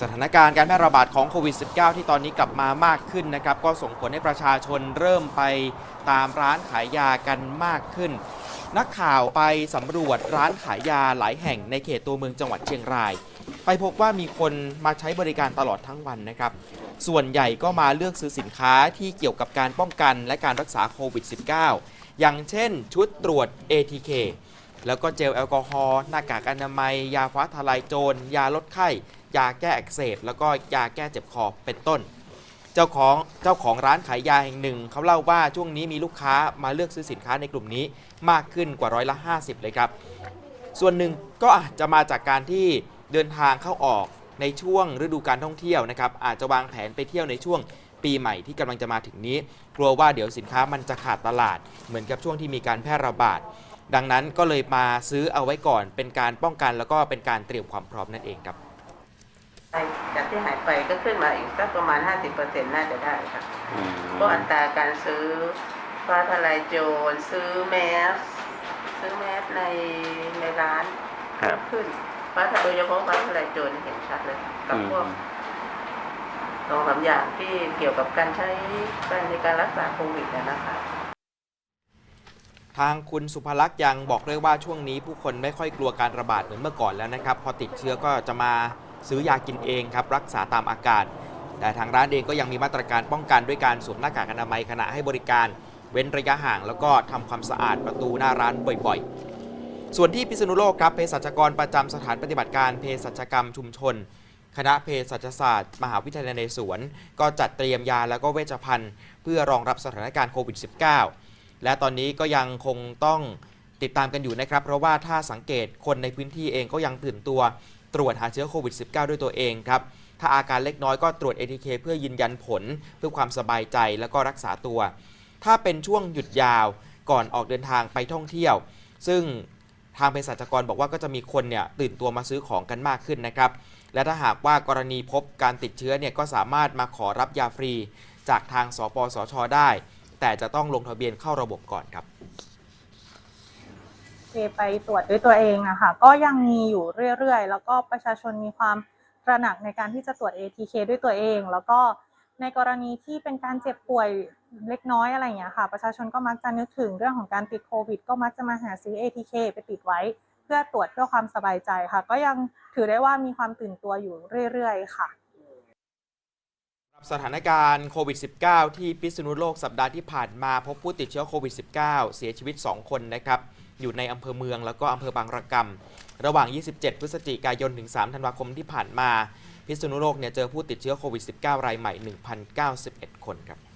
สถานการณ์การแพร่ระบาดของโควิด -19 ที่ตอนนี้กลับมามากขึ้นนะครับก็ส่งผลให้ประชาชนเริ่มไปตามร้านขายยากันมากขึ้น นักข่าวไปสำรวจร้านขายยาหลายแห่งในเขตตัวเมืองจังหวัดเชียงราย ไปพบว่ามีคนมาใช้บริการตลอดทั้งวันนะครับ ส่วนใหญ่ก็มาเลือกซื้อสินค้าที่เกี่ยวกับการป้องกันและการรักษาโควิด -19 อย่างเช่นชุดตรวจ ATK แล้วก็เจลแอลกอฮอล์หน้ากากอนามัย ยาฟ้าทลายโจร ยาลดไข้ ยาแก้อักเสบ แล้วก็ยาแก้เจ็บคอเป็นต้น เจ้าของเจ้าของร้านขายยาแห่งหนึ่ง เขาเล่าว่าช่วงนี้มีลูกค้ามาเลือกซื้อสินค้าในกลุ่มนี้มากขึ้นกว่าร้อยละ 50 เลยครับ ส่วนหนึ่งก็อาจจะมาจากการที่เดินทางเข้าออกในช่วงฤดูการท่องเที่ยวนะครับอาจจะวางแผนไปเที่ยวในช่วงปีใหม่ที่กำลังจะมาถึงนี้ กลัวว่าเดี๋ยวสินค้ามันจะขาดตลาด เหมือนกับช่วงที่มีการแพร่ระบาด ดังนั้นก็เลยมาซื้อเอาไว้ก่อน เป็นการป้องกันแล้วก็เป็นการเตรียมความพร้อมนั่นเองครับไปจากที่หายไปก็ขึ้นมาอีกสักประมาณ 50%น่าจะได้ค่ะเพราะอัตราการซื้อฟ้าทลายโจรซื้อแมสซื้อแมสในในร้านครับขึ้นฟ้าทลายโดยเฉพาะฟ้าทลายโจรเห็นชัดเลยกับพวกสองสามอย่างที่เกี่ยวกับการใช้การในการรักษาโควิดนะนะคะ ทางคุณสุภลักษณ์ยังบอกด้วยว่าช่วงนี้ผู้คนไม่ค่อยกลัวการระบาดเหมือนเมื่อก่อนแล้วนะครับ พอติดเชื้อก็จะมาซื้อยากินเองครับรักษาตามอาการ แต่ทางร้านเองก็ยังมีมาตรการป้องกันด้วยการสวมหน้ากากอนามัยขณะให้บริการ เว้นระยะห่าง แล้วก็ทำความสะอาดประตูหน้าร้านบ่อยๆ ส่วนที่พิษณุโลกครับเภสัชกรประจำสถานปฏิบัติการเภสัชกรรมชุมชน คณะเภสัชศาสตร์ มหาวิทยาลัยนเรศวรก็จัดเตรียมยาแล้วก็เวชภัณฑ์ เพื่อรองรับสถานการณ์โควิด -19 และตอนนี้ก็ยังคงต้องติดตามกันอยู่นะครับ เพราะว่าถ้าสังเกตคนในพื้นที่เองก็ยังตื่นตัวตรวจหาเชื้อโควิด -19 ด้วยตัวเองครับ ถ้าอาการเล็กน้อยก็ตรวจ ATK เพื่อยืนยันผลเพื่อความสบายใจแล้วก็รักษาตัว ถ้าเป็นช่วงหยุดยาวก่อนออกเดินทางไปท่องเที่ยว ซึ่งทางเภสัชกรบอกว่าก็จะมีคนเนี่ยตื่นตัวมาซื้อของกันมากขึ้นนะครับ และถ้าหากว่ากรณีพบการติดเชื้อเนี่ยก็สามารถมาขอรับยาฟรี จากทางสปสชได้ แต่จะต้องลงทะเบียนเข้าระบบก่อนครับไปตรวจด้วยตัวเองอะค่ะก็ยังมีอยู่เรื่อยๆ แล้วก็ประชาชนมีความตระหนักในการที่จะตรวจ ATK ด้วยตัวเอง แล้วก็ในกรณีที่เป็นการเจ็บป่วยเล็กน้อยอะไรอย่างเงี้ยค่ะ ประชาชนก็มักจะนึกถึงเรื่องของการติดโควิด ก็มักจะมาหาซื้อ ATK ไปติดไว้ เพื่อตรวจเพื่อความสบายใจค่ะ ก็ยังถือได้ว่ามีความตื่นตัวอยู่เรื่อย ๆ ค่ะ สถานการณ์โควิด -19 ที่พิษณุโลกสัปดาห์ที่ผ่านมาพบผู้ติดเชื้อโควิด -19 เสียชีวิต 2 คนนะครับ อยู่ในอำเภอเมืองแล้วก็อำเภอบางระกำระหว่าง 27 พฤศจิกายนถึง 3 ธันวาคมที่ผ่านมา พิษณุโลกเนี่ยเจอผู้ติดเชื้อโควิด -19 รายใหม่ 1,091 คนครับ